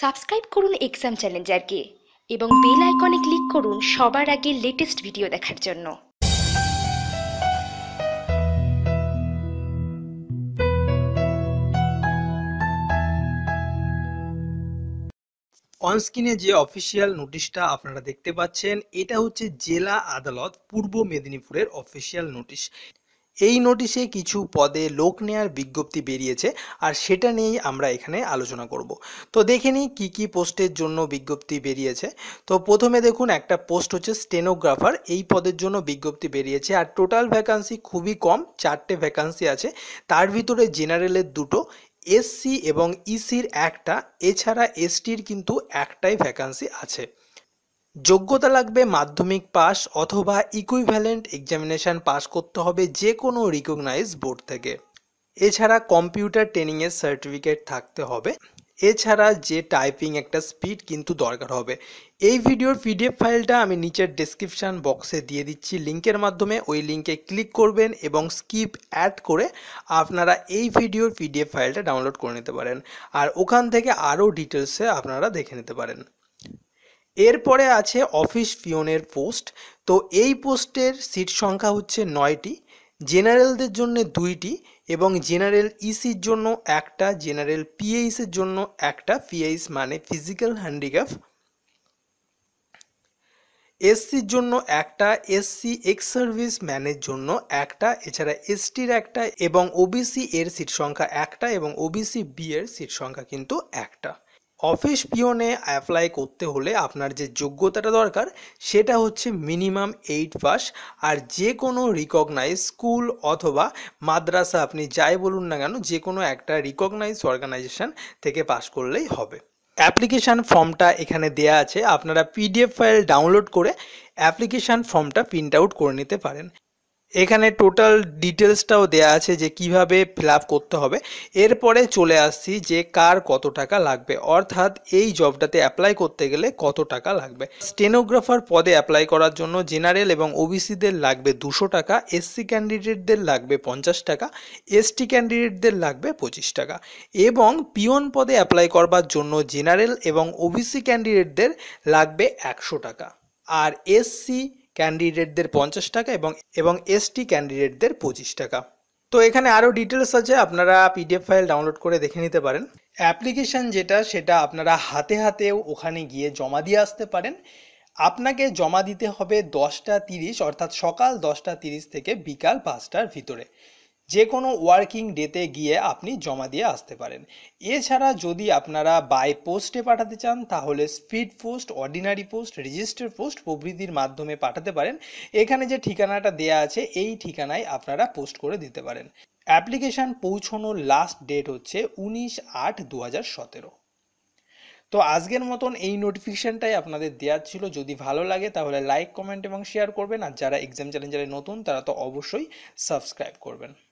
Subscribe করুন exam চ্যালেঞ্জারকে এবং bell আইকনে ক্লিক করুন সবার আগে লেটেস্ট ভিডিও দেখার জন্য। অনস্ক্রিনে যে অফিসিয়াল নোটিশটা আপনারা দেখতে পাচ্ছেন, এটা হচ্ছে জেলা আদালত পূর্ব মেদিনীপুরের অফিসিয়াল নোটিশ। এই নোটিশে কিছু পদে লোক নেয়ার বিজ্ঞপ্তি বেরিয়েছে আর সেটা নিয়েই আমরা এখানে আলোচনা করব। তো দেখে নিই কী কী পোস্টের জন্য বিজ্ঞপ্তি বেরিয়েছে। তো প্রথমে দেখুন একটা পোস্ট হচ্ছে স্টেনোগ্রাফার এই পদের জন্য বিজ্ঞপ্তি বেরিয়েছে আর টোটাল ভ্যাকান্সি খুবই কম, চারটে ভ্যাকান্সি আছে। তার ভিতরে জেনারেলের দুটো এসসি এবং ইসির একটা, এছাড়া এসটির কিন্তু একটাই ভ্যাকান্সি আছে। যোগ্যতা লাগবে মাধ্যমিক পাস অথবা ইকুইভ্যালেন্ট এক্সামিনেশন পাস করতে হবে যে কোনো রিকগনাইজ বোর্ড থেকে। এছাড়া কম্পিউটার ট্রেনিংয়ের সার্টিফিকেট থাকতে হবে। এছাড়া যে টাইপিং একটা স্পিড কিন্তু দরকার হবে। এই ভিডিওর পিডিএফ ফাইলটা আমি নিচের ডেসক্রিপশান বক্সে দিয়ে দিচ্ছি। লিঙ্কের মাধ্যমে ওই লিঙ্কে ক্লিক করবেন এবং স্কিপ অ্যাড করে আপনারা এই ভিডিওর পিডিএফ ফাইলটা ডাউনলোড করে নিতে পারেন। আর ওখান থেকে আরও ডিটেলসে আপনারা দেখে নিতে পারেন। এরপরে আছে অফিস পিওনের পোস্ট। তো এই পোস্টের সিট সংখ্যা হচ্ছে নয়টি, জেনারেলদের জন্য দুইটি এবং জেনারেল ইসির জন্য একটা, জেনারেল পিএইসের জন্য একটা। পিএইস মানে ফিজিক্যাল হ্যান্ডিক্যাপ। এসসির জন্য একটা, এসসি এক্স সার্ভিস ম্যানের জন্য একটা, এছাড়া এসটির একটা এবং ওবিসি এর সিট সংখ্যা একটা এবং ওবিসি বি এর সিট সংখ্যা কিন্তু একটা। অফিস পিওনে অ্যাপ্লাই করতে হলে আপনার যে যোগ্যতাটা দরকার, সেটা হচ্ছে মিনিমাম এইট পাস আর যে কোনো রিকগনাইজ স্কুল অথবা মাদ্রাসা আপনি যাই বলুন না কেন যে কোনো একটা রিকগনাইজ অর্গানাইজেশন থেকে পাস করলেই হবে। অ্যাপ্লিকেশান ফর্মটা এখানে দেয়া আছে, আপনারা পিডিএফ ফাইল ডাউনলোড করে অ্যাপ্লিকেশান ফর্মটা প্রিন্ট আউট করে নিতে পারেন। এখানে টোটাল ডিটেলসটাও দেয়া আছে যে কীভাবে ফিল করতে হবে। এরপরে চলে আসছি যে কার কত টাকা লাগবে। অর্থাৎ এই জবটাতে অ্যাপ্লাই করতে গেলে কত টাকা লাগবে। স্টেনোগ্রাফার পদে অ্যাপ্লাই করার জন্য জেনারেল এবং ওবিসিদের লাগবে দুশো টাকা এসসি ক্যান্ডিডেটদের লাগবে পঞ্চাশ টাকা এসটি ক্যান্ডিডেটদের লাগবে পঁচিশ টাকা এবং পিওন পদে অ্যাপ্লাই করবার জন্য জেনারেল এবং ওবিসি ক্যান্ডিডেটদের লাগবে একশো টাকা। আর এসসি ক্যান্ডিডেটদের পঞ্চাশ টাকা এবং এবং এসটি ক্যান্ডিডেটদের পঁচিশ টাকা। তো এখানে আরও ডিটেলস আছে, আপনারা পিডিএফ ফাইল ডাউনলোড করে দেখে নিতে পারেন। অ্যাপ্লিকেশান যেটা, সেটা আপনারা হাতে হাতেও ওখানে গিয়ে জমা দিয়ে আসতে পারেন। আপনাকে জমা দিতে হবে দশটা তিরিশ, অর্থাৎ সকাল দশটা তিরিশ থেকে বিকাল পাঁচটার ভিতরে। যে কোনো ওয়ার্কিং ডেতে গিয়ে আপনি জমা দিয়ে আসতে পারেন। এছাড়া যদি আপনারা বাই পোস্টে পাঠাতে চান, তাহলে speed post ordinary post register post প্রভৃতির মাধ্যমে পাঠাতে পারেন। এখানে যে ঠিকানাটা দেয়া আছে, এই ঠিকানায় আপনারা পোস্ট করে দিতে পারেন। অ্যাপ্লিকেশান পৌঁছানোর লাস্ট ডেট হচ্ছে উনিশ আট দু হাজার সতেরো। তো আজকের মতন এই নোটিফিকেশানটাই আপনাদের দেওয়ার ছিল। যদি ভালো লাগে, তাহলে লাইক কমেন্ট এবং শেয়ার করবেন। আর যারা এক্সাম চ্যালেঞ্জারে নতুন, তারা তো অবশ্যই সাবস্ক্রাইব করবেন।